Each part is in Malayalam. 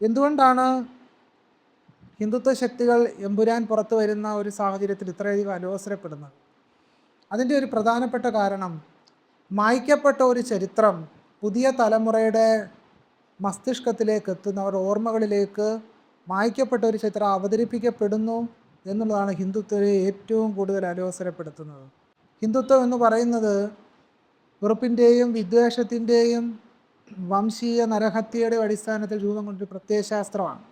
എന്തുകൊണ്ടാണ് ഹിന്ദുത്വ ശക്തികൾ എമ്പുരാൻ പുറത്തു വരുന്ന ഒരു സാഹചര്യത്തിൽ ഇത്രയധികം അലോസരപ്പെടുന്നത്? അതിന്റെ ഒരു പ്രധാനപ്പെട്ട കാരണം മായ്ക്കപ്പെട്ട ഒരു ചരിത്രം പുതിയ തലമുറയുടെ മസ്തിഷ്കത്തിലേക്ക് എത്തുന്നവർ ഓർമ്മകളിലേക്ക് മായ്ക്കപ്പെട്ട ഒരു ചരിത്രം അവതരിപ്പിക്കപ്പെടുന്നു എന്നുള്ളതാണ് ഹിന്ദുത്വത്തെ ഏറ്റവും കൂടുതൽ അലോസരപ്പെടുത്തുന്നത്. ഹിന്ദുത്വം എന്ന് പറയുന്നത് വെറുപ്പിന്റെയും വിദ്വേഷത്തിന്റെയും വംശീയ നരഹത്യയുടെ അടിസ്ഥാനത്തിൽ രൂപം കൊണ്ടൊരു പ്രത്യയശാസ്ത്രമാണ്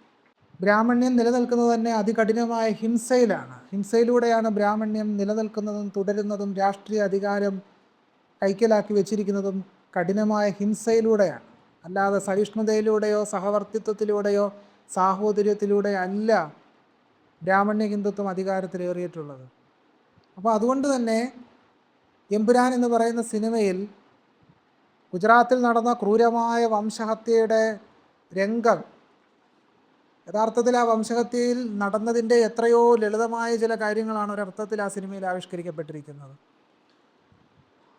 ബ്രാഹ്മണ്യം നിലനിൽക്കുന്നത് തന്നെ അതികഠിനമായ ഹിംസയിലാണ്. ഹിംസയിലൂടെയാണ് ബ്രാഹ്മണ്യം നിലനിൽക്കുന്നതും തുടരുന്നതും രാഷ്ട്രീയ അധികാരം കൈക്കലാക്കി വെച്ചിരിക്കുന്നതും കഠിനമായ ഹിംസയിലൂടെയാണ്. അല്ലാതെ സഹിഷ്ണുതയിലൂടെയോ സഹവർത്തിത്വത്തിലൂടെയോ സാഹോദര്യത്തിലൂടെ അല്ല ബ്രാഹ്മണ്യ ഹിന്ദുത്വം അധികാരത്തിലേറിയിട്ടുള്ളത്. അപ്പോൾ അതുകൊണ്ട് തന്നെ എമ്പുരാൻ എന്ന് പറയുന്ന സിനിമയിൽ ഗുജറാത്തിൽ നടന്ന ക്രൂരമായ വംശഹത്യയുടെ രംഗം. യഥാർത്ഥത്തിൽ ആ വംശഹത്യയിൽ നടന്നതിന്റെ എത്രയോ ലളിതമായ ചില കാര്യങ്ങളാണ് ഒരർത്ഥത്തിൽ ആ സിനിമയിൽ ആവിഷ്കരിക്കപ്പെട്ടിരിക്കുന്നത്.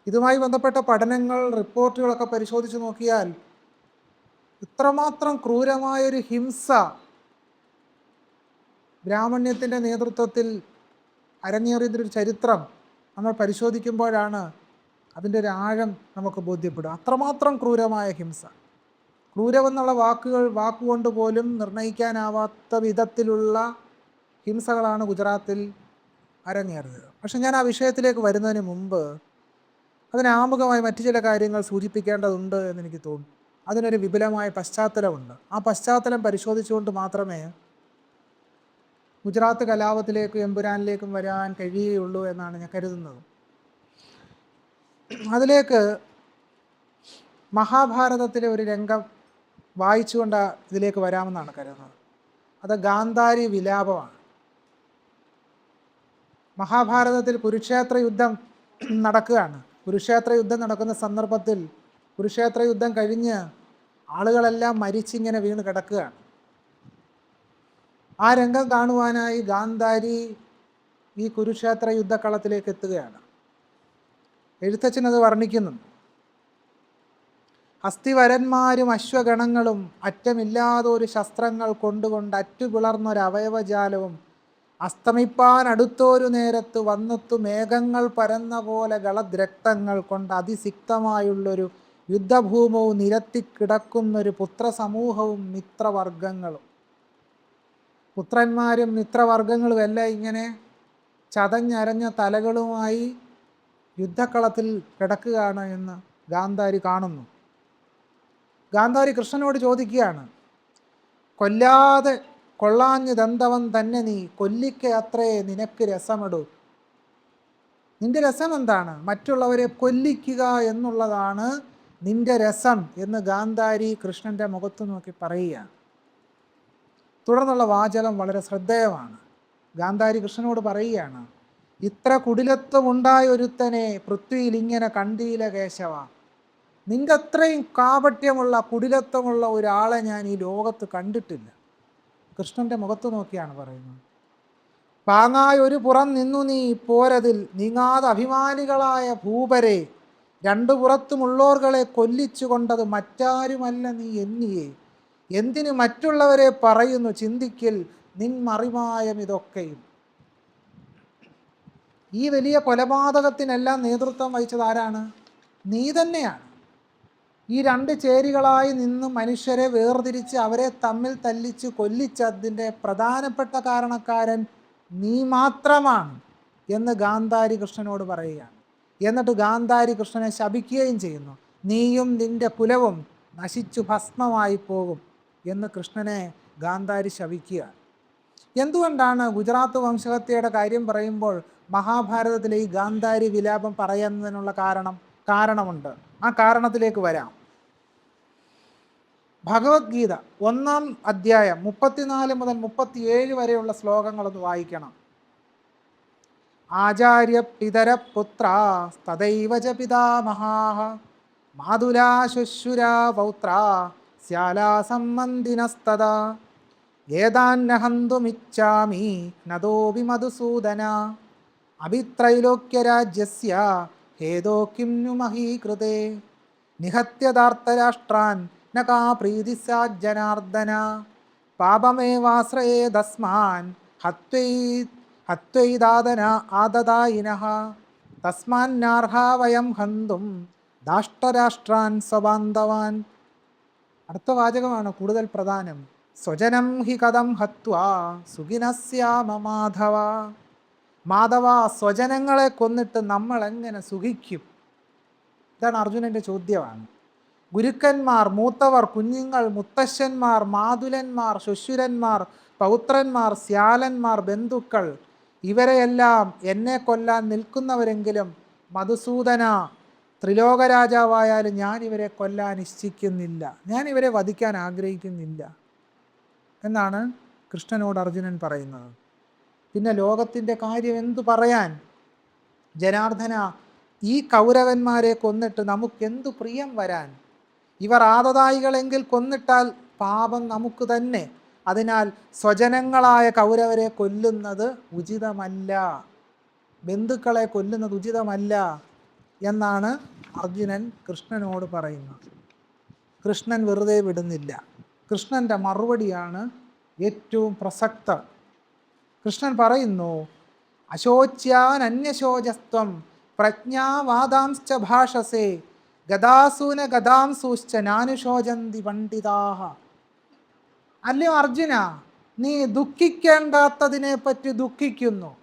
ഇതുമായി ബന്ധപ്പെട്ട പഠനങ്ങൾ റിപ്പോർട്ടുകളൊക്കെ പരിശോധിച്ച് നോക്കിയാൽ ഇത്രമാത്രം ക്രൂരമായൊരു ഹിംസ ബ്രാഹ്മണ്യത്തിന്റെ നേതൃത്വത്തിൽ അരങ്ങേറിയതിന്റെ ഒരു ചരിത്രം നമ്മൾ പരിശോധിക്കുമ്പോഴാണ് അതിന്റെ ഒരു ആഴം നമുക്ക് ബോധ്യപ്പെടും. അത്രമാത്രം ക്രൂരമായ ഹിംസ. ക്രൂരമെന്നുള്ള വാക്കുകൾ വാക്കുകൊണ്ട് പോലും നിർണയിക്കാനാവാത്ത വിധത്തിലുള്ള ഹിംസകളാണ് ഗുജറാത്തിൽ അരങ്ങേറിയത് പക്ഷെ ഞാൻ ആ വിഷയത്തിലേക്ക് വരുന്നതിന് മുമ്പ് അതിനാമുഖമായി മറ്റു ചില കാര്യങ്ങൾ സൂചിപ്പിക്കേണ്ടതുണ്ട് എന്ന് എനിക്ക് തോന്നുന്നു. അതിനൊരു വിപുലമായ പശ്ചാത്തലമുണ്ട്. ആ പശ്ചാത്തലം പരിശോധിച്ചുകൊണ്ട് മാത്രമേ ഗുജറാത്ത് കലാപത്തിലേക്കും എമ്പുരാനിലേക്കും വരാൻ കഴിയുകയുള്ളൂ എന്നാണ് ഞാൻ കരുതുന്നത്. അതിലേക്ക് മഹാഭാരതത്തിലെ ഒരു രംഗം വായിച്ചുകൊണ്ട് ഇതിലേക്ക് വരാമെന്നാണ് കരുതുന്നത്. അത് ഗാന്ധാരി വിലാപമാണ്. മഹാഭാരതത്തിൽ കുരുക്ഷേത്ര യുദ്ധം നടക്കുകയാണ്. കുരുക്ഷേത്ര യുദ്ധം നടക്കുന്ന സന്ദർഭത്തിൽ കുരുക്ഷേത്ര യുദ്ധം കഴിഞ്ഞ് ആളുകളെല്ലാം മരിച്ചിങ്ങനെ വീണ് കിടക്കുകയാണ്. ആ രംഗം കാണുവാനായി ഗാന്ധാരി ഈ കുരുക്ഷേത്ര യുദ്ധക്കളത്തിലേക്ക് എത്തുകയാണ്. എഴുത്തച്ഛൻ അത് വർണിക്കുന്നു. അസ്ഥിവരന്മാരും അശ്വഗണങ്ങളും അറ്റമില്ലാതെ ഒരു ശസ്ത്രങ്ങൾ കൊണ്ടുകൊണ്ട് അറ്റുപിളർന്നൊരു അവയവജാലവും അസ്തമിപ്പാൻ അടുത്തൊരു നേരത്ത് വന്നെത്തു മേഘങ്ങൾ പരന്ന പോലെ ഗളദ്രക്തങ്ങൾ കൊണ്ട് അതിസിക്തമായുള്ളൊരു യുദ്ധഭൂമവും നിരത്തി കിടക്കുന്നൊരു പുത്രസമൂഹവും മിത്രവർഗങ്ങളും. പുത്രന്മാരും മിത്രവർഗങ്ങളും എല്ലാം ഇങ്ങനെ ചതഞ്ഞരഞ്ഞ തലകളുമായി യുദ്ധക്കളത്തിൽ കിടക്കുകയാണ് എന്ന് ഗാന്ധാരി കാണുന്നു. ഗാന്ധാരി കൃഷ്ണനോട് ചോദിക്കുകയാണ് കൊല്ലാതെ കൊള്ളാഞ്ഞതെന്തവൻ തന്നെ നീ കൊല്ലിക്ക അത്രേ നിനക്ക് രസമിടൂ. നിന്റെ രസം എന്താണ്? മറ്റുള്ളവരെ കൊല്ലിക്കുക എന്നുള്ളതാണ് നിന്റെ രസം എന്ന് ഗാന്ധാരി കൃഷ്ണന്റെ മുഖത്ത് നോക്കി പറയുകയാണ്. തുടർന്നുള്ള വാചകം വളരെ ശ്രദ്ധേയമാണ്. ഗാന്ധാരി കൃഷ്ണനോട് പറയുകയാണ് ഇത്ര കുടിലത്വമുണ്ടായൊരുത്തനെ പൃഥ്വിയിൽ ഇങ്ങനെ കണ്ടീല കേശവ. നിങ്ങൾക്ക് അത്രയും കാപട്യമുള്ള കുടിലത്വമുള്ള ഒരാളെ ഞാൻ ഈ ലോകത്ത് കണ്ടിട്ടില്ല. കൃഷ്ണന്റെ മുഖത്ത് നോക്കിയാണ് പറയുന്നത്. പാങ്ങായ ഒരു പുറം നിന്നു നീ പോരതിൽ നീങ്ങാതെ അഭിമാനികളായ ഭൂപരെ രണ്ടു പുറത്തുമുള്ളോർകളെ കൊല്ലിച്ചു കൊണ്ടത് മറ്റാരുമല്ല നീ എന്നിയെ. എന്തിനു മറ്റുള്ളവരെ പറയുന്നു ചിന്തിക്കൽ നിൻ മറിമായം ഇതൊക്കെയും. ഈ വലിയ കൊലപാതകത്തിനെല്ലാം നേതൃത്വം വഹിച്ചത് ആരാണ്? നീ തന്നെയാണ്. ഈ രണ്ട് ചേരികളായി നിന്ന് മനുഷ്യരെ വേർതിരിച്ച് അവരെ തമ്മിൽ തല്ലിച്ച് കൊല്ലിച്ചതിന്റെ പ്രധാനപ്പെട്ട കാരണക്കാരൻ നീ മാത്രമാണ് എന്ന് ഗാന്ധാരി കൃഷ്ണനോട് പറയുകയാണ്. എന്നിട്ട് ഗാന്ധാരി കൃഷ്ണനെ ശപിക്കുകയും ചെയ്യുന്നു. നീയും നിന്റെ കുലവും നശിച്ചു ഭസ്മമായി പോകും എന്ന് കൃഷ്ണനെ ഗാന്ധാരി ശപിക്കുകയാണ്. എന്തുകൊണ്ടാണ് ഗുജറാത്ത് വംശഹത്യയുടെ കാര്യം പറയുമ്പോൾ മഹാഭാരതത്തിലെ ഈ ഗാന്ധാരി വിലാപം പറയുന്നതിനുള്ള കാരണം കാരണമുണ്ട്. ആ കാരണത്തിലേക്ക് വരാം. ഭഗവത്ഗീത ഒന്നാം അധ്യായം മുപ്പത്തിനാല് മുതൽ മുപ്പത്തിയേഴ് വരെയുള്ള ശ്ലോകങ്ങളൊന്ന് വായിക്കണം. ആചാര്യ പിതര പുത്ര തദൈവ ച പിതാമഹാ മാതുലാ പൗത്ര സ്യാലാ സംബന്ധിനസ്തത ഏതാന്നഹന്തുമിച്ഛാമി നദോപി മധുസൂദന അഭിത്രൈലോക്യരാജ്യസ്യ ഹേതോ കിം നിഹത്യതാർത്ഥരാഷ്ട്രാൻ ന പ്രീതി സ്യാജ്ജനാർദ്ദന പാപമേവാശ്രയേതസ്മാൻ ഹത്വൈ ഹത്വൈദാതന ആദതായിനഃ തസ്മാന്നാർഹ വയം ഹന്തും ദാഷ്ടരാഷ്ട്രാൻ സ്വബാന്ധവാൻ അടുത്ത കൂടുതൽ പ്രധാനം. സ്വജനം ഹി കഥം ഹത്വാ സുഖിനസ്യാമ മാധവ. മാധവ സ്വജനങ്ങളെ കൊന്നിട്ട് നമ്മൾ എങ്ങനെ സുഖിക്കും? ഇതാണ് അർജുനന്റെ ചോദ്യമാണ്. ഗുരുക്കന്മാർ മൂത്തവർ കുഞ്ഞുങ്ങൾ മുത്തശ്ശന്മാർ മാതുലന്മാർ ശുശുരന്മാർ പൗത്രന്മാർ ശ്യാലന്മാർ ബന്ധുക്കൾ ഇവരെയെല്ലാം എന്നെ കൊല്ലാൻ നിൽക്കുന്നവരെങ്കിലും മധുസൂദന ത്രിലോകരാജാവായാലും ഞാൻ ഇവരെ കൊല്ലാൻ ഇച്ഛിക്കുന്നില്ല. ഞാൻ ഇവരെ വധിക്കാൻ ആഗ്രഹിക്കുന്നില്ല. എന്നാണ് കൃഷ്ണനോട് അർജുനൻ പറയുന്നത്. പിന്നെ ലോകത്തിന്റെ കാര്യം എന്തു പറയാൻ? ജനാർദ്ദന ഈ കൗരവന്മാരെ കൊന്നിട്ട് നമുക്കെന്തു പ്രിയം വരാൻ? ഇവർ ആദതായികളെങ്കിൽ കൊന്നിട്ടാൽ പാപം നമുക്ക് തന്നെ. അതിനാൽ സ്വജനങ്ങളായ കൗരവരെ കൊല്ലുന്നത് ഉചിതമല്ല. ബന്ധുക്കളെ കൊല്ലുന്നത് ഉചിതമല്ല എന്നാണ് അർജുനൻ കൃഷ്ണനോട് പറയുന്നത്. കൃഷ്ണൻ വെറുതെ വിടുന്നില്ല. കൃഷ്ണന്റെ മറുപടിയാണ് ഏറ്റവും പ്രസക്തം. കൃഷ്ണൻ പറയുന്നു അശോച്യാൻ അന്യശോചസ്ത്വം പ്രജ്ഞാവാദാംശ്ച ഭാഷസേ ഗതാസൂന ഗതാംസൂശ്ച നാനുശോചന്തി പണ്ഡിതാഹ. അല്ലയോ അർജുന നീ ദുഃഖിക്കേണ്ടാത്തതിനെ പറ്റി ദുഃഖിക്കുന്നു.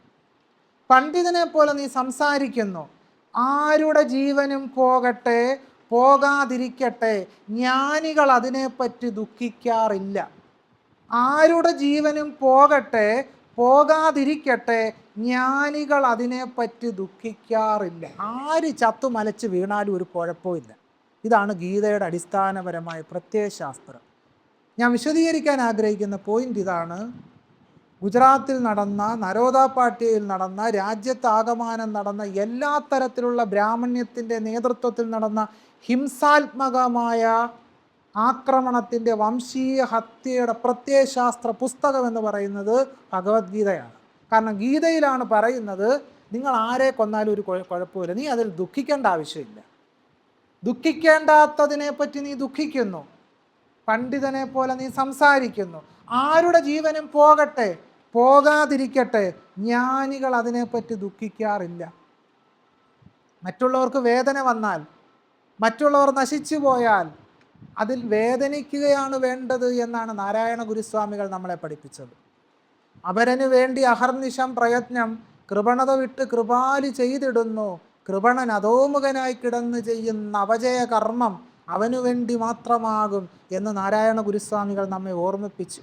പണ്ഡിതനെ പോലെ നീ സംസാരിക്കുന്നു. ആരുടെ ജീവനും പോകട്ടെ പോകാതിരിക്കട്ടെ ജ്ഞാനികൾ അതിനെപ്പറ്റി ദുഃഖിക്കാറില്ല. ആരുടെ ജീവനും പോകട്ടെ പോകാതിരിക്കട്ടെ ജ്ഞാനികൾ അതിനെപ്പറ്റി ദുഃഖിക്കാറില്ല. ആര് ചത്തു മലച്ച് വീണാലും ഒരു കുഴപ്പമില്ല ഇതാണ് ഗീതയുടെ അടിസ്ഥാനപരമായ പ്രത്യയശാസ്ത്രം. ഞാൻ വിശദീകരിക്കാൻ ആഗ്രഹിക്കുന്ന പോയിന്റ് ഇതാണ്. ഗുജറാത്തിൽ നടന്ന നരോദാ പാർട്ടിയിൽ നടന്ന രാജ്യത്താകമാനം നടന്ന എല്ലാ തരത്തിലുള്ള ബ്രാഹ്മണ്യത്തിന്റെ നേതൃത്വത്തിൽ നടന്ന ഹിംസാത്മകമായ ആക്രമണത്തിന്റെ വംശീയ ഹത്യയുടെ പ്രത്യയശാസ്ത്ര പുസ്തകം എന്ന് പറയുന്നത് ഭഗവത്ഗീതയാണ്. കാരണം ഗീതയിലാണ് പറയുന്നത് നിങ്ങൾ ആരെ കൊന്നാലും ഒരു കുഴ- കുഴപ്പമില്ല. നീ അതിൽ ദുഃഖിക്കേണ്ട ആവശ്യമില്ല. ദുഃഖിക്കേണ്ടാത്തതിനെപ്പറ്റി നീ ദുഃഖിക്കുന്നു. പണ്ഡിതനെ പോലെ നീ സംസാരിക്കുന്നു. ആരുടെ ജീവനും പോകട്ടെ പോകാതിരിക്കട്ടെ ജ്ഞാനികൾ അതിനെപ്പറ്റി ദുഃഖിക്കാറില്ല. മറ്റുള്ളവർക്ക് വേദന വന്നാൽ മറ്റുള്ളവർ നശിച്ചു പോയാൽ അതിൽ വേദനിക്കുകയാണ് വേണ്ടത് എന്നാണ് നാരായണ ഗുരുസ്വാമികൾ നമ്മളെ പഠിപ്പിച്ചത്. അപരന് വേണ്ടി അഹർനിശം പ്രയത്നം കൃപണത വിട്ട് കൃപാലി ചെയ്തിടുന്നു. കൃപണൻ അധോമുഖനായി കിടന്ന് ചെയ്യുന്ന അവജയ കർമ്മം അവനു വേണ്ടി മാത്രമാകും എന്ന് നാരായണ ഗുരുസ്വാമികൾ നമ്മെ ഓർമ്മിപ്പിച്ചു.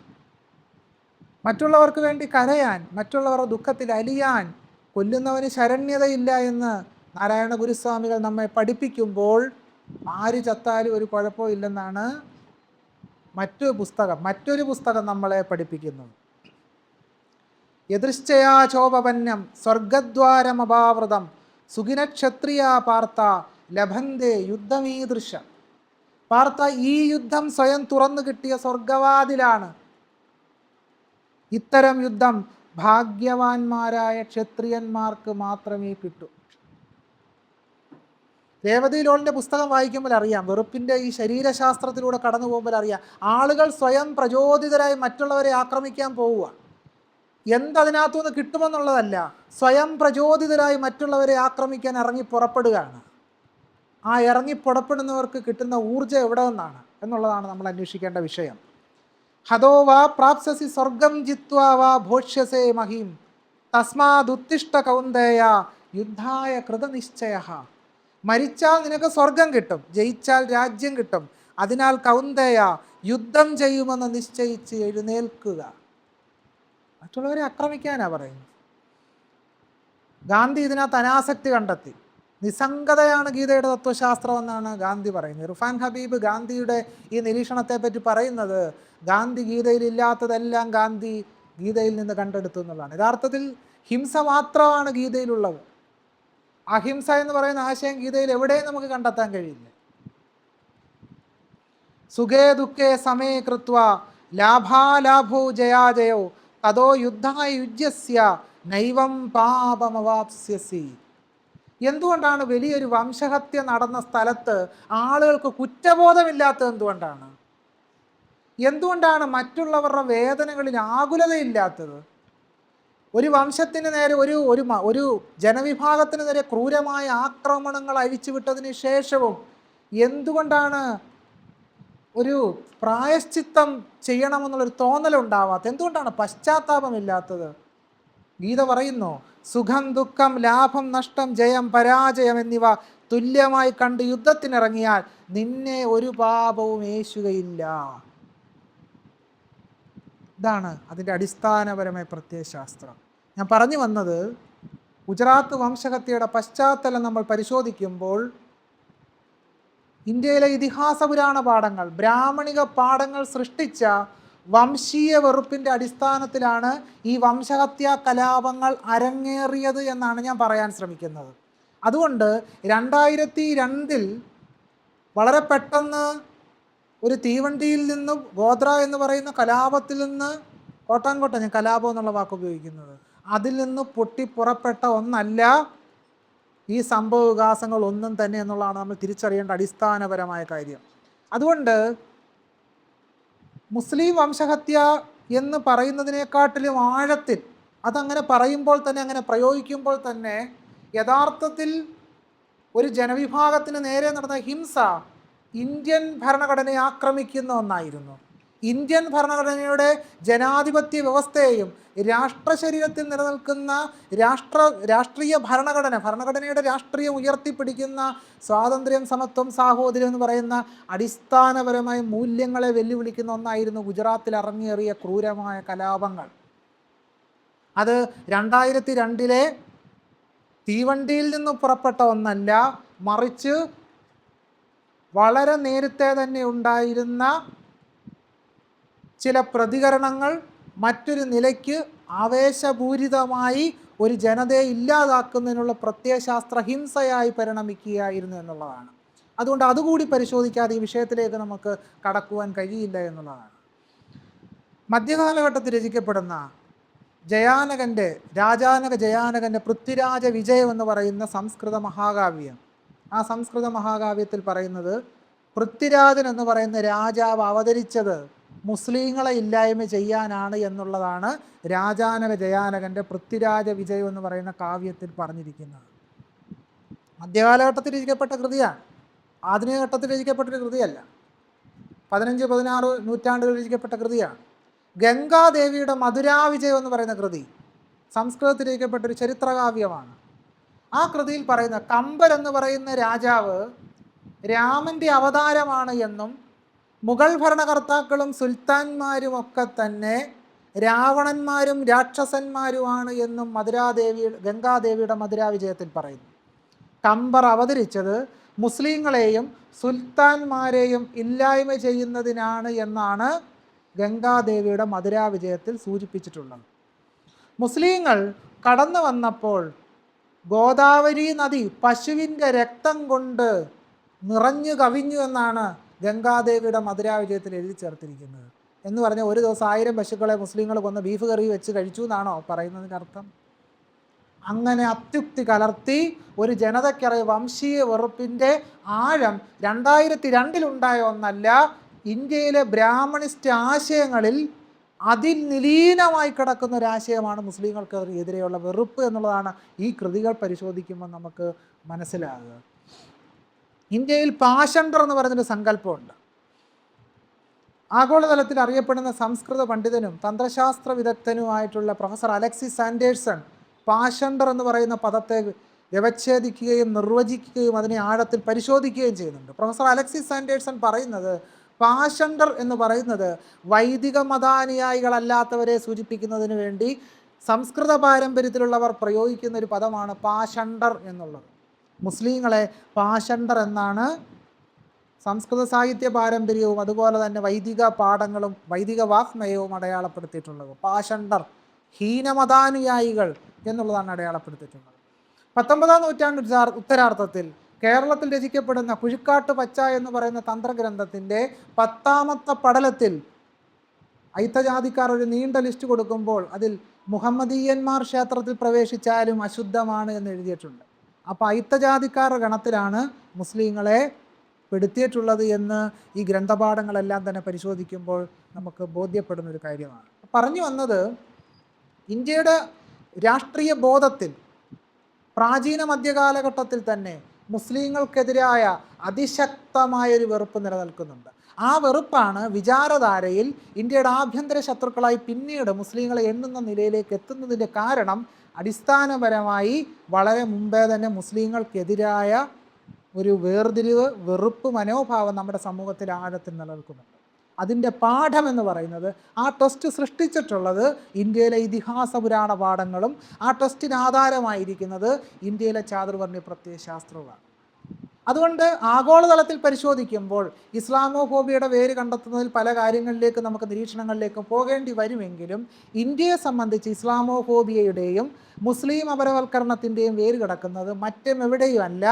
മറ്റുള്ളവർക്ക് വേണ്ടി കരയാൻ മറ്റുള്ളവരുടെ ദുഃഖത്തിൽ അലിയാൻ കൊല്ലുന്നവന് ശരണ്യതയില്ല എന്ന് നാരായണ ഗുരുസ്വാമികൾ നമ്മെ പഠിപ്പിക്കുമ്പോൾ ആര് ചത്താലും ഒരു കുഴപ്പവും ഇല്ലെന്നാണ് മറ്റു പുസ്തകം മറ്റൊരു പുസ്തകം നമ്മളെ പഠിപ്പിക്കുന്നത്. യദൃശ്ചയാ ചോപപന്നം സ്വർഗദ്വാരമപാവൃതം സുഖിനക്ഷത്രിയ പാർത്ത ലഭന്തേ യുദ്ധമീദൃശം പാർത്ത ഈ യുദ്ധം സ്വയം തുറന്നു കിട്ടിയ സ്വർഗവാതിലാണ്. ഇത്തരം യുദ്ധം ഭാഗ്യവാന്മാരായ ക്ഷത്രിയന്മാർക്ക് മാത്രമേ കിട്ടൂ. രേവതി ലോളിന്റെ പുസ്തകം വായിക്കുമ്പോൾ അറിയാം വെറുപ്പിന്റെ ഈ ശരീരശാസ്ത്രത്തിലൂടെ കടന്നു പോകുമ്പോൾ അറിയാം ആളുകൾ സ്വയം പ്രചോദിതരായി മറ്റുള്ളവരെ ആക്രമിക്കാൻ പോവുക. എന്തതിനകത്തു നിന്ന് കിട്ടുമെന്നുള്ളതല്ല സ്വയം പ്രചോദിതരായി മറ്റുള്ളവരെ ആക്രമിക്കാൻ ഇറങ്ങി പുറപ്പെടുകയാണ്. ആ ഇറങ്ങി പുറപ്പെടുന്നവർക്ക് കിട്ടുന്ന ഊർജം എവിടെ നിന്നാണ് എന്നുള്ളതാണ് നമ്മൾ അന്വേഷിക്കേണ്ട വിഷയം. ഹതോ വാ പ്രാപ്സസി സ്വർഗം ജിത്വാ വാ ഭോഷ്യസേ മഹീം തസ്മാദുത്തിഷ്ട കൗന്ദേയ യുദ്ധായ കൃതനിശ്ചയ മരിച്ചാൽ നിനക്ക് സ്വർഗം കിട്ടും ജയിച്ചാൽ രാജ്യം കിട്ടും. അതിനാൽ കൗന്ദയ യുദ്ധം ചെയ്യുമെന്ന് നിശ്ചയിച്ച് എഴുന്നേൽക്കുക. മറ്റുള്ളവരെ ആക്രമിക്കാനാ പറയുന്നത്. ഗാന്ധി ഇതിനകത്ത് അനാസക്തി കണ്ടെത്തി. നിസ്സംഗതയാണ് ഗീതയുടെ തത്വശാസ്ത്രം എന്നാണ് ഗാന്ധി പറയുന്നത്. ഇർഫാൻ ഹബീബ് ഗാന്ധിയുടെ ഈ നിരീക്ഷണത്തെ പറ്റി പറയുന്നത് ഗാന്ധി ഗീതയിൽ ഇല്ലാത്തതെല്ലാം ഗാന്ധി ഗീതയിൽ നിന്ന് കണ്ടെടുത്തു എന്നുള്ളതാണ്. യഥാർത്ഥത്തിൽ ഹിംസ മാത്രമാണ് ഗീതയിലുള്ളത്. അഹിംസ എന്ന് പറയുന്ന ആശയം ഗീതയിൽ എവിടെയും നമുക്ക് കണ്ടെത്താൻ കഴിയില്ല. സുഖേ ദുഃഖേ സമേ കൃത്വ ലാഭാലാഭോ ജയാജയോ തതോ യുദ്ധായ യുജ്യസ്യ നൈവം പാപമവാപ്സ്യസി. എന്തുകൊണ്ടാണ് വലിയൊരു വംശഹത്യ നടന്ന സ്ഥലത്ത് ആളുകൾക്ക് കുറ്റബോധമില്ലാത്തത് എന്തുകൊണ്ടാണ്? എന്തുകൊണ്ടാണ് മറ്റുള്ളവരുടെ വേദനകളിൽ ആകുലതയില്ലാത്തത്? ഒരു വംശത്തിന് നേരെ ഒരു ഒരു ഒരു ജനവിഭാഗത്തിന് നേരെ ക്രൂരമായ ആക്രമണങ്ങൾ അഴിച്ചുവിട്ടതിന് ശേഷവും എന്തുകൊണ്ടാണ് ഒരു പ്രായശ്ചിത്തം ചെയ്യണമെന്നുള്ളൊരു തോന്നലുണ്ടാവാത്തത്? എന്തുകൊണ്ടാണ് പശ്ചാത്താപമില്ലാത്തത് ഗീത പറയുന്നു സുഖം ദുഃഖം ലാഭം നഷ്ടം ജയം പരാജയം എന്നിവ തുല്യമായി കണ്ട് യുദ്ധത്തിനിറങ്ങിയാൽ നിന്നെ ഒരു പാപവും ഏശുകയില്ല. ഇതാണ് അതിന്റെ അടിസ്ഥാനപരമായ പ്രത്യയശാസ്ത്രം. ഞാൻ പറഞ്ഞു വന്നത് ഗുജറാത്ത് വംശഹത്യയുടെ പശ്ചാത്തലം നമ്മൾ പരിശോധിക്കുമ്പോൾ ഇന്ത്യയിലെ ഇതിഹാസ പുരാണ പാഠങ്ങൾ ബ്രാഹ്മണിക പാഠങ്ങൾ സൃഷ്ടിച്ച വംശീയ വെറുപ്പിന്റെ അടിസ്ഥാനത്തിലാണ് ഈ വംശഹത്യാ കലാപങ്ങൾ അരങ്ങേറിയത് എന്നാണ് ഞാൻ പറയാൻ ശ്രമിക്കുന്നത്. അതുകൊണ്ട് രണ്ടായിരത്തി രണ്ടിൽ വളരെ പെട്ടെന്ന് ഒരു തീവണ്ടിയിൽ നിന്നും ഗോത്ര എന്ന് പറയുന്ന കലാപത്തിൽ നിന്ന് കോട്ടാൻകോട്ട ഞാൻ കലാപം എന്നുള്ള വാക്ക് ഉപയോഗിക്കുന്നത്. അതിൽ നിന്ന് പൊട്ടിപ്പുറപ്പെട്ട ഒന്നല്ല ഈ സംഭവ വികാസങ്ങൾ ഒന്നും തന്നെ എന്നുള്ളതാണ് നമ്മൾ തിരിച്ചറിയേണ്ട അടിസ്ഥാനപരമായ കാര്യം. അതുകൊണ്ട് മുസ്ലിം വംശഹത്യ എന്ന് പറയുന്നതിനെക്കാട്ടിലും ആഴത്തിൽ അതങ്ങനെ പറയുമ്പോൾ തന്നെ അങ്ങനെ പ്രയോഗിക്കുമ്പോൾ തന്നെ യഥാർത്ഥത്തിൽ ഒരു ജനവിഭാഗത്തിന് നേരെ നടന്ന ഹിംസ ഇന്ത്യൻ ഭരണഘടനയെ ആക്രമിക്കുന്ന ഒന്നായിരുന്നു. ഇന്ത്യൻ ഭരണഘടനയുടെ ജനാധിപത്യ വ്യവസ്ഥയെയും രാഷ്ട്രശരീരത്തിൽ നിലനിൽക്കുന്ന രാഷ്ട്ര രാഷ്ട്രീയ ഭരണഘടന ഭരണഘടനയുടെ രാഷ്ട്രീയം ഉയർത്തിപ്പിടിക്കുന്ന സ്വാതന്ത്ര്യം സമത്വം സാഹോദര്യം എന്ന് പറയുന്ന അടിസ്ഥാനപരമായ മൂല്യങ്ങളെ വെല്ലുവിളിക്കുന്ന ഒന്നായിരുന്നു ഗുജറാത്തിൽ അറങ്ങേറിയ ക്രൂരമായ കലാപങ്ങൾ. അത് രണ്ടായിരത്തി രണ്ടിലെ തീവണ്ടിയിൽ നിന്ന് പുറപ്പെട്ട ഒന്നല്ല മറിച്ച് വളരെ നേരത്തെ തന്നെ ഉണ്ടായിരുന്ന ചില പ്രതികരണങ്ങൾ മറ്റൊരു നിലയ്ക്ക് ആവേശപൂരിതമായി ഒരു ജനതയെ ഇല്ലാതാക്കുന്നതിനുള്ള പ്രത്യയശാസ്ത്ര ഹിംസയായി പരിണമിക്കുകയായിരുന്നു എന്നുള്ളതാണ്. അതുകൊണ്ട് അതുകൂടി പരിശോധിക്കാതെ ഈ വിഷയത്തിലേക്ക് നമുക്ക് കടക്കുവാൻ കഴിയില്ല എന്നുള്ളതാണ്. മധ്യകാലഘട്ടത്തിൽ രചിക്കപ്പെടുന്ന ജയാനകന്റെ രാജാനക ജയാനകന്റെ പൃഥ്വിരാജ വിജയം എന്ന് പറയുന്ന സംസ്കൃത മഹാകാവ്യം. ആ സംസ്കൃത മഹാകാവ്യത്തിൽ പറയുന്നത് പൃഥ്വിരാജൻ എന്ന് പറയുന്ന രാജാവ് അവതരിച്ചത് മുസ്ലിങ്ങളെ ഇല്ലായ്മ ചെയ്യാനാണ് എന്നുള്ളതാണ് രാജാനക ജയാനകന്റെ പൃഥ്വിരാജ വിജയം എന്ന് പറയുന്ന കാവ്യത്തിൽ പറഞ്ഞിരിക്കുന്നത്. മധ്യകാലഘട്ടത്തിൽ രചിക്കപ്പെട്ട കൃതിയാണ്. ആധുനിക ഘട്ടത്തിൽ രചിക്കപ്പെട്ടൊരു കൃതിയല്ല. പതിനഞ്ച് പതിനാറ് നൂറ്റാണ്ടുകൾ രചിക്കപ്പെട്ട കൃതിയാണ്. ഗംഗാദേവിയുടെ മധുരാവിജയം എന്ന് പറയുന്ന കൃതി സംസ്കൃതത്തിൽ രചിക്കപ്പെട്ട ഒരു ചരിത്രകാവ്യമാണ്. ആ കൃതിയിൽ പറയുന്ന കമ്പൻ എന്ന് പറയുന്ന രാജാവ് രാമന്റെ അവതാരമാണ് എന്നും മുഗൾ ഭരണകർത്താക്കളും സുൽത്താൻമാരും ഒക്കെ തന്നെ രാവണന്മാരും രാക്ഷസന്മാരുമാണ് എന്നും മധുരാദേവി ഗംഗാദേവിയുടെ മധുരാവിജയത്തിൽ പറയുന്നു. കമ്പർ അവതരിച്ചത് മുസ്ലിങ്ങളെയും സുൽത്താൻമാരെയും ഇല്ലായ്മ ചെയ്യുന്നതിനാണ് എന്നാണ് ഗംഗാദേവിയുടെ മധുരാവിജയത്തിൽ സൂചിപ്പിച്ചിട്ടുള്ളത്. മുസ്ലിങ്ങൾ കടന്നു വന്നപ്പോൾ ഗോദാവരി നദി പശുവിന്റെ രക്തം കൊണ്ട് നിറഞ്ഞു കവിഞ്ഞു എന്നാണ് ഗംഗാദേവിയുടെ മധുരാവിജയത്തിൽ എഴുതി ചേർത്തിരിക്കുന്നത്. എന്ന് പറഞ്ഞാൽ ഒരു ദിവസം ആയിരം പശുക്കളെ മുസ്ലിങ്ങൾ കൊന്ന് ബീഫ് കറി വെച്ച് കഴിച്ചു എന്നാണോ പറയുന്നതിന്റെ അർത്ഥം? അങ്ങനെ അത്യുക്തി കലർത്തി ഒരു ജനതയ്ക്കറിയ വംശീയ വെറുപ്പിന്റെ ആഴം രണ്ടായിരത്തി രണ്ടിലുണ്ടായ ഒന്നല്ല ഇന്ത്യയിലെ ബ്രാഹ്മണിസ്റ്റ് ആശയങ്ങളിൽ അതിൽ നിലീനമായി കിടക്കുന്ന ഒരാശയമാണ് മുസ്ലിങ്ങൾക്ക് എതിരെയുള്ള വെറുപ്പ് എന്നുള്ളതാണ് ഈ കൃതികൾ പരിശോധിക്കുമ്പോൾ നമുക്ക് മനസ്സിലാകുക. ഇന്ത്യയിൽ പാഷണ്ടർ എന്ന് പറയുന്നൊരു സങ്കല്പമുണ്ട്. ആഗോളതലത്തിൽ അറിയപ്പെടുന്ന സംസ്കൃത പണ്ഡിതനും തന്ത്രശാസ്ത്ര വിദഗ്ധനുമായിട്ടുള്ള പ്രൊഫസർ അലക്സി സാൻഡേഴ്സൺ പാഷണ്ടർ എന്ന് പറയുന്ന പദത്തെ വ്യവച്ഛേദിക്കുകയും നിർവചിക്കുകയും അതിനെ ആഴത്തിൽ പരിശോധിക്കുകയും ചെയ്യുന്നുണ്ട്. പ്രൊഫസർ അലക്സി സാൻഡേഴ്സൺ പറയുന്നത് പാഷണ്ടർ എന്ന് പറയുന്നത് വൈദിക മതാനുയായികളല്ലാത്തവരെ സൂചിപ്പിക്കുന്നതിന് വേണ്ടി സംസ്കൃത പാരമ്പര്യത്തിലുള്ളവർ പ്രയോഗിക്കുന്ന ഒരു പദമാണ് പാഷണ്ടർ എന്നുള്ളത്. മുസ്ലിങ്ങളെ പാഷണ്ടർ എന്നാണ് സംസ്കൃത സാഹിത്യ പാരമ്പര്യവും അതുപോലെ തന്നെ വൈദിക പാഠങ്ങളും വൈദിക വാഗ്മയവും അടയാളപ്പെടുത്തിയിട്ടുള്ളത്. പാഷണ്ടർ ഹീനമതാനുയായികൾ എന്നുള്ളതാണ് അടയാളപ്പെടുത്തിയിട്ടുള്ളത്. പത്തൊമ്പതാം നൂറ്റാണ്ട് ഉത്തരാർത്ഥത്തിൽ കേരളത്തിൽ രചിക്കപ്പെടുന്ന കുഴിക്കാട്ട് പച്ച എന്ന് പറയുന്ന തന്ത്രഗ്രന്ഥത്തിന്റെ പത്താമത്തെ പടലത്തിൽ ഐത്തജാതിക്കാർ ഒരു നീണ്ട ലിസ്റ്റ് കൊടുക്കുമ്പോൾ അതിൽ മുഹമ്മദീയന്മാർ ക്ഷേത്രത്തിൽ പ്രവേശിച്ചാലും അശുദ്ധമാണ് എന്ന് എഴുതിയിട്ടുണ്ട്. അപ്പോൾ അയിത്തജാതിക്കാരുടെ ഗണത്തിലാണ് മുസ്ലിങ്ങളെ പെടുത്തിയിട്ടുള്ളത് എന്ന് ഈ ഗ്രന്ഥപാഠങ്ങളെല്ലാം തന്നെ പരിശോധിക്കുമ്പോൾ നമുക്ക് ബോധ്യപ്പെടുന്ന ഒരു കാര്യമാണ്. പറഞ്ഞു വന്നത് ഇന്ത്യയുടെ രാഷ്ട്രീയ ബോധത്തിൽ പ്രാചീന മധ്യകാലഘട്ടത്തിൽ തന്നെ മുസ്ലിങ്ങൾക്കെതിരായ അതിശക്തമായൊരു വെറുപ്പ് നിലനിൽക്കുന്നുണ്ട്. ആ വെറുപ്പാണ് വിചാരധാരയിൽ ഇന്ത്യയുടെ ആഭ്യന്തര ശത്രുക്കളായി പിന്നീട് മുസ്ലിങ്ങളെ എണ്ണുന്ന നിലയിലേക്ക് എത്തുന്നതിന്റെ കാരണം അടിസ്ഥാനപരമായി വളരെ മുമ്പേ തന്നെ മുസ്ലിങ്ങൾക്കെതിരായ ഒരു വേർതിരിവ് വെറുപ്പ് മനോഭാവം നമ്മുടെ സമൂഹത്തിൽ ആഴത്തിൽ നിലനിൽക്കുന്നുണ്ട്. അതിന്റെ പാഠം എന്ന് പറയുന്നത് ആ ട്രസ്റ്റ് സൃഷ്ടിച്ചിട്ടുള്ളത് ഇന്ത്യയിലെ ഇതിഹാസ പുരാണ പാഠങ്ങളും ആ ട്രസ്റ്റിന് ആധാരമായിരിക്കുന്നത് ഇന്ത്യയിലെ ചാതുർവർണ പ്രത്യയശാസ്ത്രവുമാണ്. അതുകൊണ്ട് ആഗോളതലത്തിൽ പരിശോധിക്കുമ്പോൾ ഇസ്ലാമോഫോബിയയുടെ വേര് കണ്ടെത്തുന്നതിൽ പല കാര്യങ്ങളിലേക്ക് നമുക്ക് നിരീക്ഷണങ്ങളിലേക്ക് പോകേണ്ടി വരുമെങ്കിലും ഇന്ത്യയെ സംബന്ധിച്ച് ഇസ്ലാമോഫോബിയയുടെയും മുസ്ലിം അപരവൽക്കരണത്തിന്റെയും വേര് കിടക്കുന്നത് മറ്റും എവിടെയുമല്ല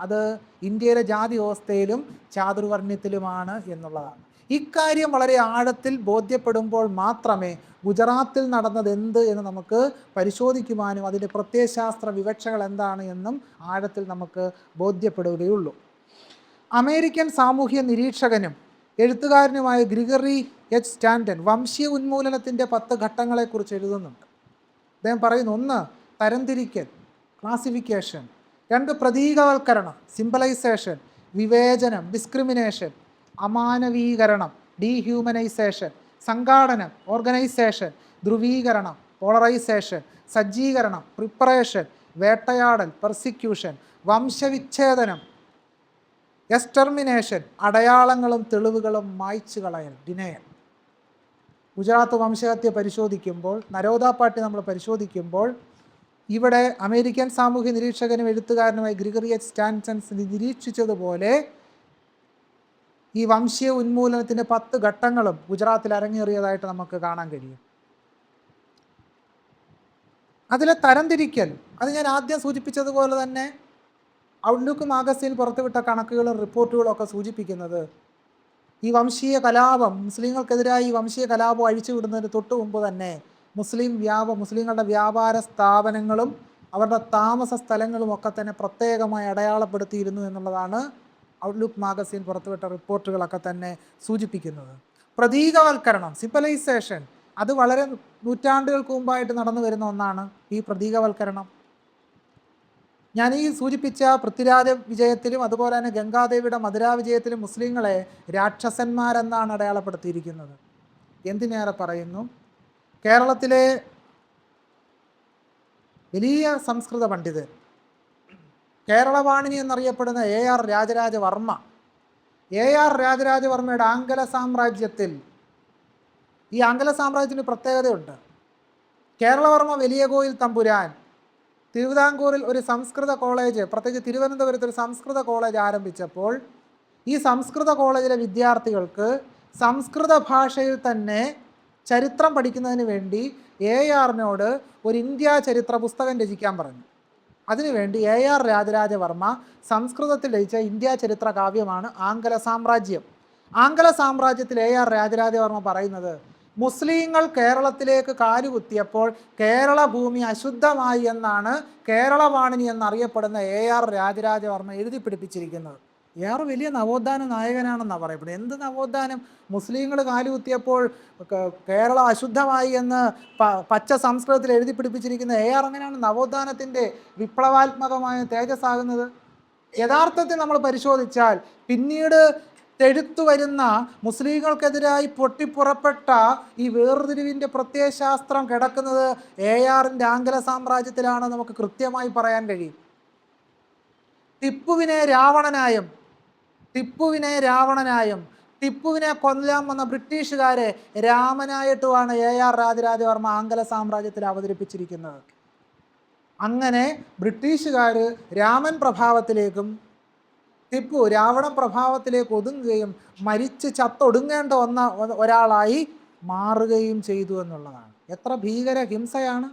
അത് ഇന്ത്യയിലെ ജാതി വ്യവസ്ഥയിലും ചാതുർവർണ്യത്തിലുമാണ് എന്നുള്ളതാണ്. ഇക്കാര്യം വളരെ ആഴത്തിൽ ബോധ്യപ്പെടുമ്പോൾ മാത്രമേ ഗുജറാത്തിൽ നടന്നത് എന്ത് എന്ന് നമുക്ക് പരിശോധിക്കുവാനും അതിന്റെ പ്രത്യയശാസ്ത്ര വിവക്ഷകൾ എന്താണ് എന്നും ആഴത്തിൽ നമുക്ക് ബോധ്യപ്പെടുകയുള്ളൂ. അമേരിക്കൻ സാമൂഹ്യ നിരീക്ഷകനും എഴുത്തുകാരനുമായ ഗ്രിഗറി എച്ച് സ്റ്റാൻഡൻ വംശീയ ഉന്മൂലനത്തിന്റെ പത്ത് ഘട്ടങ്ങളെക്കുറിച്ച് എഴുതുന്നുണ്ട്. അദ്ദേഹം പറയുന്നു ഒന്ന് തരംതിരിക്കൽ ക്ലാസിഫിക്കേഷൻ രണ്ട് പ്രതീകവൽക്കരണം സിംബലൈസേഷൻ വിവേചനം ഡിസ്ക്രിമിനേഷൻ അമാനവീകരണം ഡീഹ്യൂമനൈസേഷൻ സംഘാടനം ഓർഗനൈസേഷൻ ധ്രുവീകരണം പോളറൈസേഷൻ സജ്ജീകരണം പ്രിപ്പറേഷൻ വേട്ടയാടൽ പെർസിക്യൂഷൻ വംശവിച്ഛേദനം എക്സ്റ്റർമിനേഷൻ അടയാളങ്ങളും തെളിവുകളും മായ്ച്ചു കളയൽ ഡിനയൽ ഗുജറാത്ത് വംശഹത്യ പരിശോധിക്കുമ്പോൾ നരോദ പാർട്ടി നമ്മൾ പരിശോധിക്കുമ്പോൾ ഇവിടെ അമേരിക്കൻ സാമൂഹ്യ നിരീക്ഷകനും എഴുത്തുകാരനുമായി ഗ്രിഗറി എച്ച് സ്റ്റാൻസൺസ് നിരീക്ഷിച്ചതുപോലെ ഈ വംശീയ ഉന്മൂലനത്തിന്റെ പത്ത് ഘട്ടങ്ങളും ഗുജറാത്തിൽ അരങ്ങേറിയതായിട്ട് നമുക്ക് കാണാൻ കഴിയും. അതിലെ തരംതിരിക്കൽ അത് ഞാൻ ആദ്യം സൂചിപ്പിച്ചതുപോലെ തന്നെ ഔട്ട്ലുക്ക് മാഗസിൻ പുറത്തുവിട്ട കണക്കുകളും റിപ്പോർട്ടുകളും ഒക്കെ സൂചിപ്പിക്കുന്നത് ഈ വംശീയ കലാപം മുസ്ലിങ്ങൾക്കെതിരായി ഈ വംശീയ കലാപം അഴിച്ചുവിടുന്നതിന് തൊട്ട് മുമ്പ് തന്നെ മുസ്ലിം വ്യാപ മുസ്ലിങ്ങളുടെ വ്യാപാര സ്ഥാപനങ്ങളും അവരുടെ താമസ സ്ഥലങ്ങളും ഒക്കെ തന്നെ പ്രത്യേകമായി അടയാളപ്പെടുത്തിയിരുന്നു എന്നുള്ളതാണ് ഔട്ട്ലുക്ക് മാഗസിൻ പുറത്തുവിട്ട റിപ്പോർട്ടുകളൊക്കെ തന്നെ സൂചിപ്പിക്കുന്നത്. പ്രതീകവൽക്കരണം സിമ്പലൈസേഷൻ അത് വളരെ നൂറ്റാണ്ടുകൾക്ക് മുമ്പായിട്ട് നടന്നു വരുന്ന ഒന്നാണ് ഈ പ്രതീകവൽക്കരണം. ഞാൻ ഈ സൂചിപ്പിച്ച പൃഥ്വിരാജ വിജയത്തിലും അതുപോലെ തന്നെ ഗംഗാദേവിയുടെ മധുരാ വിജയത്തിലും മുസ്ലിങ്ങളെ രാക്ഷസന്മാരെന്നാണ് അടയാളപ്പെടുത്തിയിരിക്കുന്നത്. എന്തിനേറെ പറയുന്നു? കേരളത്തിലെ വലിയ സംസ്കൃത പണ്ഡിതൻ കേരളവാണിനി എന്നറിയപ്പെടുന്ന A R Raja Raja Varma. A R രാജരാജവർമ്മയുടെ ആംഗല സാമ്രാജ്യത്തിൽ ഈ ആംഗല സാമ്രാജ്യത്തിന് പ്രത്യേകതയുണ്ട്. കേരളവർമ്മ വലിയ കോയിൽ തമ്പുരാൻ തിരുവിതാംകൂറിൽ ഒരു സംസ്കൃത കോളേജ് പ്രത്യേകിച്ച് തിരുവനന്തപുരത്ത് ഒരു സംസ്കൃത കോളേജ് ആരംഭിച്ചപ്പോൾ ഈ സംസ്കൃത കോളേജിലെ വിദ്യാർത്ഥികൾക്ക് സംസ്കൃത ഭാഷയിൽ തന്നെ ചരിത്രം പഠിക്കുന്നതിന് വേണ്ടി എ ആറിനോട് ഒരു ഇന്ത്യ ചരിത്ര പുസ്തകം രചിക്കാൻ പറഞ്ഞു. അതിനുവേണ്ടി എ ആർ രാജരാജവർമ്മ സംസ്കൃതത്തിൽ രചിച്ച ഇന്ത്യ ചരിത്ര കാവ്യമാണ് ആംഗല സാമ്രാജ്യം. ആംഗല സാമ്രാജ്യത്തിൽ എ ആർ രാജരാജവർമ്മ പറയുന്നത് മുസ്ലിങ്ങൾ കേരളത്തിലേക്ക് കാലുകുത്തിയപ്പോൾ കേരള ഭൂമി അശുദ്ധമായി എന്നാണ് കേരളവാണിനി എന്നറിയപ്പെടുന്ന എ ആർ രാജരാജവർമ്മ എഴുതി പിടിപ്പിച്ചിരിക്കുന്നത്. ആർ വലിയ നവോത്ഥാന നായകനാണെന്നാണ് പറയപ്പെടുന്നത്. എന്ത് നവോത്ഥാനം? മുസ്ലിങ്ങൾ കാലുകുത്തിയപ്പോൾ കേരളം അശുദ്ധമായി എന്ന് പച്ച സംസ്കൃതത്തിൽ എഴുതി പിടിപ്പിച്ചിരിക്കുന്ന എ ആർ അങ്ങനെയാണ് നവോത്ഥാനത്തിന്റെ വിപ്ലവാത്മകമായ തേജസ്സാകുന്നത്? യഥാർത്ഥത്തിൽ നമ്മൾ പരിശോധിച്ചാൽ പിന്നീട് തെഴുത്തു വരുന്ന മുസ്ലിങ്ങൾക്കെതിരായി പൊട്ടിപ്പുറപ്പെട്ട ഈ വേർതിരിവിന്റെ പ്രത്യയശാസ്ത്രം കിടക്കുന്നത് എ ആറിന്റെ ആംഗല സാമ്രാജ്യത്തിലാണ് നമുക്ക് കൃത്യമായി പറയാൻ കഴിയും. ടിപ്പുവിനെ രാവണനായും ടിപ്പുവിനെ രാവണനായും ടിപ്പുവിനെ കൊല്ലാൻ വന്ന ബ്രിട്ടീഷുകാരെ രാമനായിട്ടുമാണ് എ ആർ രാജരാജവർമ്മ ആംഗല സാമ്രാജ്യത്തിൽ അവതരിപ്പിച്ചിരിക്കുന്നത്. അങ്ങനെ ബ്രിട്ടീഷുകാർ രാമൻ പ്രഭാവത്തിലേക്കും ടിപ്പു രാവണ പ്രഭാവത്തിലേക്ക് ഒതുങ്ങുകയും മരിച്ച് ചത്തൊടുങ്ങേണ്ട ഒന്ന ഒരാളായി മാറുകയും ചെയ്തു എന്നുള്ളതാണ്. എത്ര ഭീകര ഹിംസയാണ്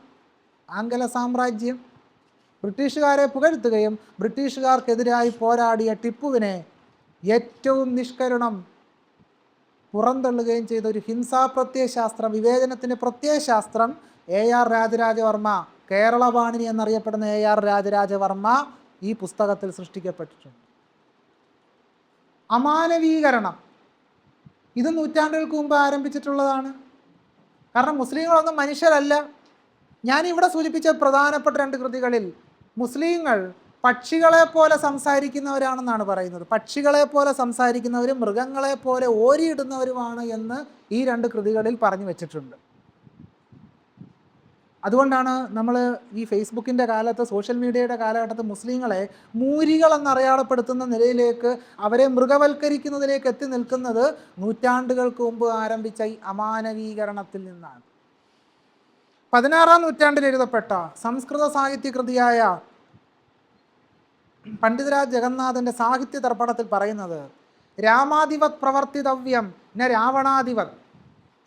ആംഗല സാമ്രാജ്യം. ബ്രിട്ടീഷുകാരെ പുകഴ്ത്തുകയും ബ്രിട്ടീഷുകാർക്കെതിരായി പോരാടിയ ടിപ്പുവിനെ ഏറ്റവും നിഷ്കരണം പുറന്തള്ളുകയും ചെയ്ത ഒരു ഹിംസാ പ്രത്യയശാസ്ത്രം വിവേചനത്തിന്റെ പ്രത്യയശാസ്ത്രം എ ആർ രാജരാജവർമ്മ കേരളവാണിനി എന്നറിയപ്പെടുന്ന എ ആർ രാജരാജവർമ്മ ഈ പുസ്തകത്തിൽ സൃഷ്ടിക്കപ്പെട്ടിട്ടുണ്ട്. അമാനവീകരണം. ഇത് നൂറ്റാണ്ടുകൾക്ക് മുമ്പ് ആരംഭിച്ചിട്ടുള്ളതാണ്. കാരണം മുസ്ലിങ്ങളൊന്നും മനുഷ്യരല്ല. ഞാനിവിടെ സൂചിപ്പിച്ച പ്രധാനപ്പെട്ട രണ്ട് കൃതികളിൽ മുസ്ലിങ്ങൾ പക്ഷികളെ പോലെ സംസാരിക്കുന്നവരാണെന്നാണ് പറയുന്നത്. പക്ഷികളെ പോലെ സംസാരിക്കുന്നവരും മൃഗങ്ങളെ പോലെ ഓരിയിടുന്നവരുമാണ് എന്ന് ഈ രണ്ട് കൃതികളിൽ പറഞ്ഞു വെച്ചിട്ടുണ്ട്. അതുകൊണ്ടാണ് നമ്മൾ ഈ ഫേസ്ബുക്കിന്റെ കാലത്ത് സോഷ്യൽ മീഡിയയുടെ കാലഘട്ടത്ത് മുസ്ലിങ്ങളെ മൂരികൾ എന്നറിയാളപ്പെടുത്തുന്ന നിലയിലേക്ക് അവരെ മൃഗവൽക്കരിക്കുന്നതിലേക്ക് എത്തി നിൽക്കുന്നത് നൂറ്റാണ്ടുകൾക്ക് മുമ്പ് ആരംഭിച്ച ഈ അമാനവീകരണത്തിൽ നിന്നാണ്. പതിനാറാം നൂറ്റാണ്ടിൽ എഴുതപ്പെട്ട സംസ്കൃത സാഹിത്യ കൃതിയായ പണ്ഡിതരാജ് ജഗന്നാഥന്റെ സാഹിത്യ തർപ്പണത്തിൽ പറയുന്നത് രാമാധിപത് പ്രവർത്തിതവ്യം ന രാവണാധിപത്.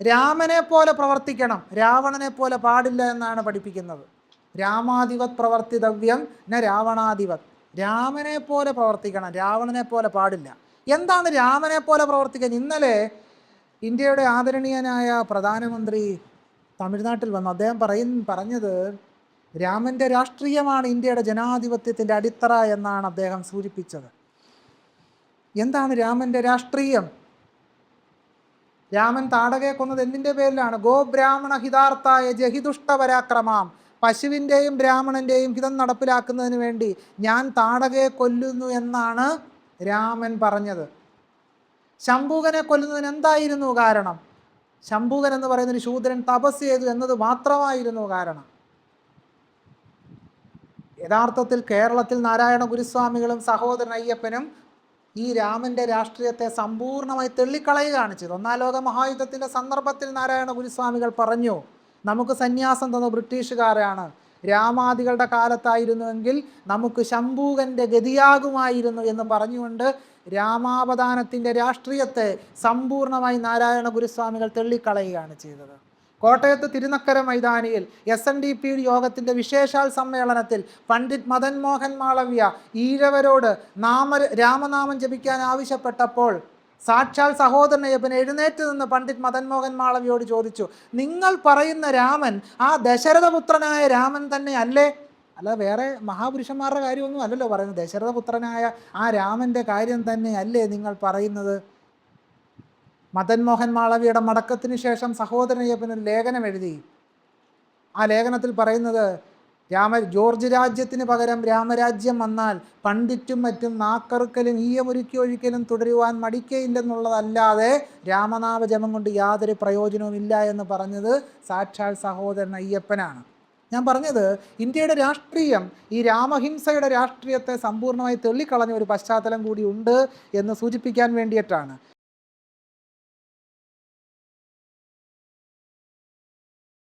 രാമനെ പോലെ പ്രവർത്തിക്കണം രാവണനെ പോലെ പാടില്ല എന്നാണ് പഠിപ്പിക്കുന്നത്. രാമാധിപത് പ്രവർത്തിതവ്യം ന രാവണാധിപത്. രാമനെ പോലെ പ്രവർത്തിക്കണം രാവണനെ പോലെ പാടില്ല. എന്താണ് രാമനെ പോലെ പ്രവർത്തിക്കാൻ? ഇന്നലെ ഇന്ത്യയുടെ ആദരണീയനായ പ്രധാനമന്ത്രി തമിഴ്നാട്ടിൽ വന്നു. അദ്ദേഹം പറയും പറഞ്ഞത് രാമന്റെ രാഷ്ട്രീയമാണ് ഇന്ത്യയുടെ ജനാധിപത്യത്തിന്റെ അടിത്തറ എന്നാണ് അദ്ദേഹം സൂചിപ്പിച്ചത്. എന്താണ് രാമന്റെ രാഷ്ട്രീയം? രാമൻ താടകയെ കൊന്നത് എന്തിന്റെ പേരിലാണ്? ഗോബ്രാഹ്മണ ഹിതാർത്ഥായ ജഹിദുഷ്ടപരാക്രമാം പശുവിന്റെയും ബ്രാഹ്മണന്റെയും ഹിതം നടപ്പിലാക്കുന്നതിന് വേണ്ടി ഞാൻ താടകയെ കൊല്ലുന്നു എന്നാണ് രാമൻ പറഞ്ഞത്. ശംഭൂകനെ കൊല്ലുന്നതിന് എന്തായിരുന്നു കാരണം? ശംഭൂകൻ എന്ന് പറയുന്നൊരു ശൂദ്രൻ തപസ് ചെയ്തു എന്നത് മാത്രമായിരുന്നു കാരണം. യഥാർത്ഥത്തിൽ കേരളത്തിൽ നാരായണ ഗുരുസ്വാമികളും സഹോദരൻ അയ്യപ്പനും ഈ രാമന്റെ രാഷ്ട്രീയത്തെ സമ്പൂർണമായി തെള്ളിക്കളയുകയാണ് ചെയ്തത്. ഒന്നാം ലോക മഹായുദ്ധത്തിന്റെ സന്ദർഭത്തിൽ നാരായണ ഗുരുസ്വാമികൾ പറഞ്ഞു നമുക്ക് സന്യാസം തന്ന ബ്രിട്ടീഷുകാരാണ്. രാമാദികളുടെ കാലത്തായിരുന്നുവെങ്കിൽ നമുക്ക് ശംഭൂകന്റെ ഗതിയാകുമായിരുന്നു എന്ന് പറഞ്ഞുകൊണ്ട് രാമാവതാനത്തിന്റെ രാഷ്ട്രീയത്തെ സമ്പൂർണമായി നാരായണ ഗുരുസ്വാമികൾ തെള്ളിക്കളയുകയാണ് ചെയ്തത്. കോട്ടയത്ത് തിരുനക്കര മൈതാനിയിൽ എസ് എൻ ഡി പി യോഗത്തിന്റെ വിശേഷാൽ സമ്മേളനത്തിൽ പണ്ഡിറ്റ് മദൻ മോഹൻ മാളവ്യ ഈഴവരോട് നാമ രാമനാമം ജപിക്കാൻ ആവശ്യപ്പെട്ടപ്പോൾ സാക്ഷാൽ സഹോദരനെ സഹോദരനയ്യപ്പൻ എഴുന്നേറ്റ് നിന്ന് പണ്ഡിറ്റ് മദൻ മോഹൻ മാളവിയോട് ചോദിച്ചു നിങ്ങൾ പറയുന്ന രാമൻ ആ ദശരഥപുത്രനായ രാമൻ തന്നെ അല്ലേ? അല്ല വേറെ മഹാപുരുഷന്മാരുടെ കാര്യമൊന്നും അല്ലല്ലോ പറയുന്നത്. ദശരഥപുത്രനായ ആ രാമന്റെ കാര്യം തന്നെ അല്ലേ നിങ്ങൾ പറയുന്നത്? മദൻ മോഹൻ മാളവിയുടെ മടക്കത്തിന് ശേഷം സഹോദരനയ്യപ്പൻ ഒരു ലേഖനം എഴുതി. ആ ലേഖനത്തിൽ പറയുന്നത് രാമ ജോർജ് രാജ്യത്തിന് പകരം രാമരാജ്യം വന്നാൽ പണ്ഡിറ്റും മറ്റും നാക്കറുക്കലും ഈയമൊരുക്കി ഒഴിക്കലും തുടരുവാൻ മടിക്കയില്ലെന്നുള്ളതല്ലാതെ രാമനാമജപം കൊണ്ട് യാതൊരു പ്രയോജനവുമില്ല എന്ന് പറഞ്ഞത് സാക്ഷാൽ സഹോദരൻ അയ്യപ്പനാണ്. ഞാൻ പറഞ്ഞത് ഇന്ത്യയുടെ രാഷ്ട്രീയം ഈ രാമഹിംസയുടെ രാഷ്ട്രീയത്തെ സമ്പൂർണമായി തെള്ളിക്കളഞ്ഞ ഒരു പശ്ചാത്തലം കൂടി ഉണ്ട് എന്ന് സൂചിപ്പിക്കാൻ വേണ്ടിയിട്ടാണ്.